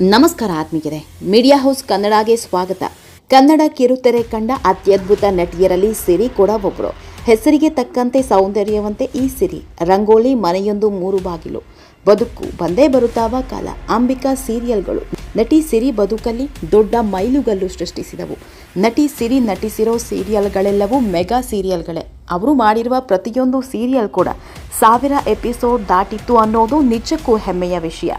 ನಮಸ್ಕಾರ ಆತ್ಮೀಯರೇ, media house ಕನ್ನಡಗೆ ಸ್ವಾಗತ. ಕನ್ನಡ ಕಿರುತೆರೆ ಕಂಡ ಅತ್ಯದ್ಭುತ ನಟಿಯರಲ್ಲಿ ಸಿರಿ ಕೂಡ ಒಬ್ಬರು ಹೆಸರಿಗೆ ತಕ್ಕಂತೆ ಸೌಂದರ್ಯವಂತೆ ಈ ಸಿರಿ, ರಂಗೋಲಿ ಮನೆಯೊಂದು ಮೂರು ಬಾಗಿಲು. ಬದುಕು ಬಂದೇ ಬರುತ್ತಾವ ಕಾಲ, ಅಂಬಿಕಾ ಸೀರಿಯಲ್ಗಳು. ನಟಿ ಸಿರಿ ಬದುಕಲ್ಲಿ ದೊಡ್ಡ ಮೈಲುಗಲ್ಲು ಸೃಷ್ಟಿಸಿದವು. ನಟಿ ಸಿರಿ ನಟಿಸಿರೋ ಸೀರಿಯಲ್ಗಳೆಲ್ಲವೂ ಮೆಗಾ ಸೀರಿಯಲ್ಗಳೇ. ಅವರು ಮಾಡಿರುವ ಪ್ರತಿಯೊಂದು ಸೀರಿಯಲ್ ಕೂಡ ಸಾವಿರ ಎಪಿಸೋಡ್ ದಾಟಿತ್ತು ಅನ್ನೋದು ನಿಜಕ್ಕೂ ಹೆಮ್ಮೆಯ ವಿಷಯ.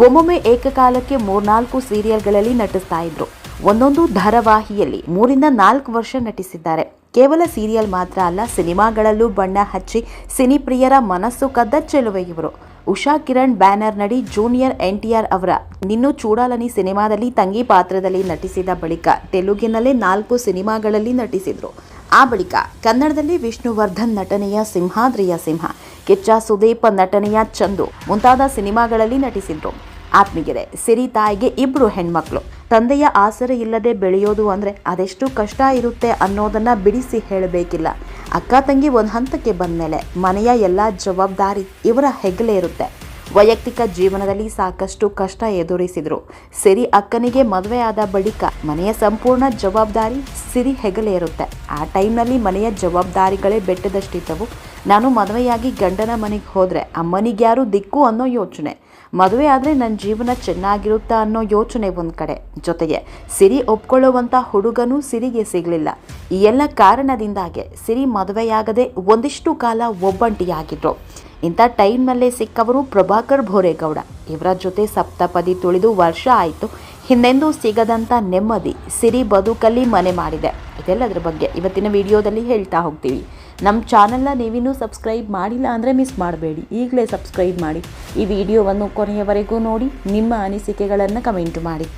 ಒಮ್ಮೊಮ್ಮೆ ಏಕಕಾಲಕ್ಕೆ ಮೂರ್ನಾಲ್ಕು ಸೀರಿಯಲ್ಗಳಲ್ಲಿ ನಟಿಸ್ತಾ ಇದ್ರು. ಒಂದೊಂದು ಧಾರಾವಾಹಿಯಲ್ಲಿ ಮೂರಿಂದ ನಾಲ್ಕು ವರ್ಷ ನಟಿಸಿದ್ದಾರೆ. ಕೇವಲ ಸೀರಿಯಲ್ ಮಾತ್ರ ಅಲ್ಲ, ಸಿನಿಮಾಗಳಲ್ಲೂ ಬಣ್ಣ ಹಚ್ಚಿ ಸಿನಿಪ್ರಿಯರ ಮನಸ್ಸು ಕದ್ದ ಚೆಲುವೆ ಇವರು. ಉಷಾ ಕಿರಣ್ ಬ್ಯಾನರ್ ನಡಿ ಜೂನಿಯರ್ ಎನ್ ಟಿ ಆರ್ ಅವರ ನಿನ್ನು ಚೂಡಾಲನಿ ಸಿನಿಮಾದಲ್ಲಿ ತಂಗಿ ಪಾತ್ರದಲ್ಲಿ ನಟಿಸಿದ ಬಳಿಕ ತೆಲುಗಿನಲ್ಲೇ ನಾಲ್ಕು ಸಿನಿಮಾಗಳಲ್ಲಿ ನಟಿಸಿದ್ರು. ಆ ಬಳಿಕ ಕನ್ನಡದಲ್ಲಿ ವಿಷ್ಣುವರ್ಧನ್ ನಟನೆಯ ಸಿಂಹಾದ್ರಿಯ ಸಿಂಹ, ಕಿಚ್ಚ ಸುದೀಪ್ ನಟನೆಯ ಚಂದು ಮುಂತಾದ ಸಿನಿಮಾಗಳಲ್ಲಿ ನಟಿಸಿದ್ರು. ಆತ್ಮಿಗೆರೆ ಸಿರಿ ತಾಯಿಗೆ ಇಬ್ರು ಹೆಣ್ಮಕ್ಳು. ತಂದೆಯ ಆಸರೆ ಇಲ್ಲದೆ ಬೆಳೆಯೋದು ಅಂದರೆ ಅದೆಷ್ಟು ಕಷ್ಟ ಇರುತ್ತೆ ಅನ್ನೋದನ್ನ ಬಿಡಿಸಿ ಹೇಳಬೇಕಿಲ್ಲ. ಅಕ್ಕ ತಂಗಿ ಒಂದು ಹಂತಕ್ಕೆ ಬಂದಮೇಲೆ ಮನೆಯ ಎಲ್ಲ ಜವಾಬ್ದಾರಿ ಇವರ ಹೆಗಲೇ ಇರುತ್ತೆ. ವೈಯಕ್ತಿಕ ಜೀವನದಲ್ಲಿ ಸಾಕಷ್ಟು ಕಷ್ಟ ಎದುರಿಸಿದ್ರು. ಸಿರಿ ಅಕ್ಕನಿಗೆ ಮದುವೆಯಾದ ಬಳಿಕ ಮನೆಯ ಸಂಪೂರ್ಣ ಜವಾಬ್ದಾರಿ ಸಿರಿ ಹೆಗಲೇರುತ್ತೆ. ಆ ಟೈಮ್ನಲ್ಲಿ ಮನೆಯ ಜವಾಬ್ದಾರಿಗಳೇ ಬೆಟ್ಟದಷ್ಟಿದ್ದವು. ನಾನು ಮದುವೆಯಾಗಿ ಗಂಡನ ಮನೆಗೆ ಹೋದರೆ ಅಮ್ಮನಿಗ್ಯಾರು ದಿಕ್ಕು ಅನ್ನೋ ಯೋಚನೆ. ಮದುವೆ ಆದರೆ ನನ್ನ ಜೀವನ ಚೆನ್ನಾಗಿರುತ್ತಾ ಅನ್ನೋ ಯೋಚನೆ ಒಂದು ಕಡೆ. ಜೊತೆಗೆ ಸಿರಿ ಒಪ್ಕೊಳ್ಳುವಂಥ ಹುಡುಗನೂ ಸಿರಿಗೆ ಸಿಗಲಿಲ್ಲ. ಈ ಎಲ್ಲ ಕಾರಣದಿಂದಾಗೆ ಸಿರಿ ಮದುವೆಯಾಗದೆ ಒಂದಿಷ್ಟು ಕಾಲ ಒಬ್ಬಂಟಿಯಾಗಿದ್ರು. ಇಂಥ ಟೈಮ್ನಲ್ಲೇ ಸಿಕ್ಕವರು ಪ್ರಭಾಕರ್ ಭೋರೇಗೌಡ. ಇವರ ಜೊತೆ ಸಪ್ತಪದಿ ತುಳಿದು ವರ್ಷ ಆಯಿತು. ಹಿಂದೆಂದೂ ಸಿಗದಂಥ ನೆಮ್ಮದಿ, ಸಿರಿ ಬದುಕಲ್ಲಿ ಮನೆ ಮಾಡಿದೆ. ಇದೆಲ್ಲದರ ಬಗ್ಗೆ ಇವತ್ತಿನ ವಿಡಿಯೋದಲ್ಲಿ ಹೇಳ್ತಾ ಹೋಗ್ತೀವಿ. ನಮ್ಮ ಚಾನಲ್ನ ನೀವಿನ್ನೂ ಸಬ್ಸ್ಕ್ರೈಬ್ ಮಾಡಿಲ್ಲ ಅಂದರೆ ಮಿಸ್ ಮಾಡಬೇಡಿ. ಈಗಲೇ ಸಬ್ಸ್ಕ್ರೈಬ್ ಮಾಡಿ. ಈ ವಿಡಿಯೋವನ್ನು ಕೊನೆಯವರೆಗೂ ನೋಡಿ, ನಿಮ್ಮ ಅನಿಸಿಕೆಗಳನ್ನು ಕಮೆಂಟ್ ಮಾಡಿ.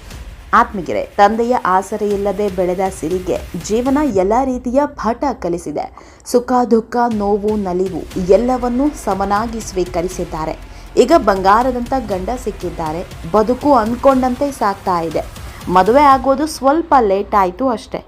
ಆತ್ಮಗೆರೆ ತಂದೆಯ ಆಸರೆ ಇಲ್ಲದೆ ಬೆಳೆದ ಸಿರಿಗೆ ಜೀವನ ಎಲ್ಲ ರೀತಿಯ ಪಾಠ ಕಲಿಸಿದೆ. ಸುಖ, ದುಃಖ, ನೋವು, ನಲಿವು ಎಲ್ಲವನ್ನೂ ಸಮನಾಗಿ ಸ್ವೀಕರಿಸಿದ್ದಾರೆ. ಈಗ ಬಂಗಾರದಂಥ ಗಂಡ ಸಿಕ್ಕಿದ್ದಾರೆ. ಬದುಕು ಅಂದ್ಕೊಂಡಂತೆ ಸಾಗ್ತಾ ಇದೆ. ಮದುವೆ ಆಗೋದು ಸ್ವಲ್ಪ ಲೇಟ್ ಆಯಿತು ಅಷ್ಟೆ.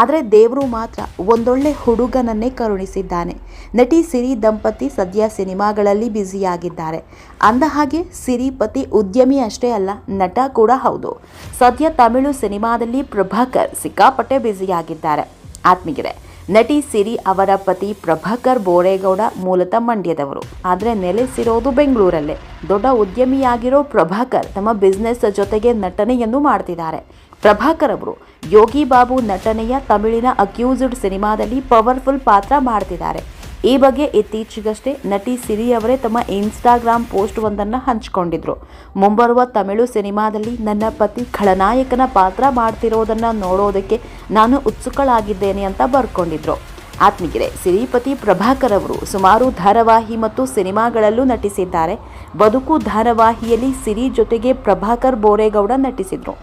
ಆದರೆ ದೇವರು ಮಾತ್ರ ಒಂದೊಳ್ಳೆ ಹುಡುಗನನ್ನೇ ಕರುಣಿಸಿದ್ದಾನೆ. ನಟಿ ಸಿರಿ ದಂಪತಿ ಸದ್ಯ ಸಿನಿಮಾಗಳಲ್ಲಿ ಬ್ಯುಸಿಯಾಗಿದ್ದಾರೆ. ಅಂದ ಹಾಗೆ ಸಿರಿ ಪತಿ ಉದ್ಯಮಿ ಅಷ್ಟೇ ಅಲ್ಲ, ನಟ ಕೂಡ ಹೌದು. ಸದ್ಯ ತಮಿಳು ಸಿನಿಮಾದಲ್ಲಿ ಪ್ರಭಾಕರ್ ಸಿಕ್ಕಾಪಟ್ಟೆ ಬ್ಯುಸಿಯಾಗಿದ್ದಾರೆ. ಆತ್ಮೀಗೆರೆ ನಟಿ ಸಿರಿ ಅವರ ಪತಿ ಪ್ರಭಾಕರ್ ಬೋರೇಗೌಡ ಮೂಲತಃ ಮಂಡ್ಯದವರು. ಆದರೆ ನೆಲೆಸಿರೋದು ಬೆಂಗಳೂರಲ್ಲೇ. ದೊಡ್ಡ ಉದ್ಯಮಿಯಾಗಿರೋ ಪ್ರಭಾಕರ್ ತಮ್ಮ ಬಿಸ್ನೆಸ್ ಜೊತೆಗೆ ನಟನೆಯನ್ನು ಮಾಡ್ತಿದ್ದಾರೆ. ಪ್ರಭಾಕರ್ ಅವರು ಯೋಗಿ ಬಾಬು ನಟನೆಯ ತಮಿಳಿನ ಅಕ್ಯೂಸ್ಡ್ ಸಿನಿಮಾದಲ್ಲಿ ಪವರ್ಫುಲ್ ಪಾತ್ರ ಮಾಡ್ತಿದ್ದಾರೆ. ಈ ಬಗ್ಗೆ ಇತ್ತೀಚೆಗಷ್ಟೇ ನಟಿ ಸಿರಿ ಅವರೇ ತಮ್ಮ ಇನ್ಸ್ಟಾಗ್ರಾಮ್ ಪೋಸ್ಟ್ ಒಂದನ್ನು ಹಂಚಿಕೊಂಡಿದ್ರು. ಮುಂಬರುವ ತಮಿಳು ಸಿನಿಮಾದಲ್ಲಿ ನನ್ನ ಪತಿ ಖಳನಾಯಕನ ಪಾತ್ರ ಮಾಡ್ತಿರೋದನ್ನು ನೋಡೋದಕ್ಕೆ ನಾನು ಉತ್ಸುಕಳಾಗಿದ್ದೇನೆ ಅಂತ ಬರ್ಕೊಂಡಿದ್ರು. ಆತ್ಮಗಿರೆ ಸಿರಿಪತಿ ಪ್ರಭಾಕರ್ ಅವರು ಸುಮಾರು ಧಾರಾವಾಹಿ ಮತ್ತು ಸಿನಿಮಾಗಳಲ್ಲೂ ನಟಿಸಿದ್ದಾರೆ. ಬದುಕು ಧಾರಾವಾಹಿಯಲ್ಲಿ ಸಿರಿ ಜೊತೆಗೆ ಪ್ರಭಾಕರ್ ಬೋರೇಗೌಡ ನಟಿಸಿದ್ರು.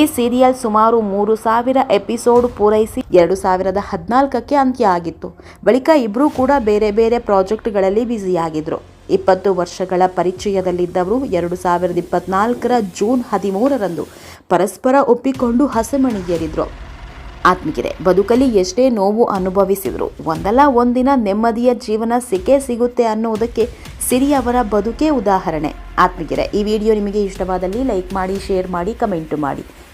ಈ ಸೀರಿಯಲ್ ಸುಮಾರು ಮೂರು ಸಾವಿರ ಎಪಿಸೋಡ್ ಪೂರೈಸಿ ಎರಡು ಸಾವಿರದ ಹದಿನಾಲ್ಕಕ್ಕೆ ಅಂತ್ಯ ಆಗಿತ್ತು ಬಳಿಕ ಇಬ್ಬರೂ ಕೂಡ ಬೇರೆ ಬೇರೆ ಪ್ರಾಜೆಕ್ಟ್ಗಳಲ್ಲಿ ಬ್ಯುಸಿಯಾಗಿದ್ರು. ಇಪ್ಪತ್ತು ವರ್ಷಗಳ ಪರಿಚಯದಲ್ಲಿದ್ದವರು ಎರಡು ಸಾವಿರದ ಇಪ್ಪತ್ನಾಲ್ಕರ ಜೂನ್ ಹದಿಮೂರರಂದು ಪರಸ್ಪರ ಒಪ್ಪಿಕೊಂಡು ಹಸೆಮಣಿಗೇರಿದ್ರು. ಆತ್ಮಗಿರೆ ಬದುಕಲ್ಲಿ ಎಷ್ಟೇ ನೋವು ಅನುಭವಿಸಿದ್ರು ಒಂದಲ್ಲ ಒಂದಿನ ನೆಮ್ಮದಿಯ ಜೀವನ ಸಿಕ್ಕೇ ಸಿಗುತ್ತೆ ಅನ್ನೋದಕ್ಕೆ ಸಿರಿ ಅವರ ಬದುಕೇ ಉದಾಹರಣೆ. ಆತ್ಮಗಿರೆ ಈ ವಿಡಿಯೋ ನಿಮಗೆ ಇಷ್ಟವಾದಲ್ಲಿ ಲೈಕ್ ಮಾಡಿ, ಶೇರ್ ಮಾಡಿ, ಕಮೆಂಟ್ ಮಾಡಿ.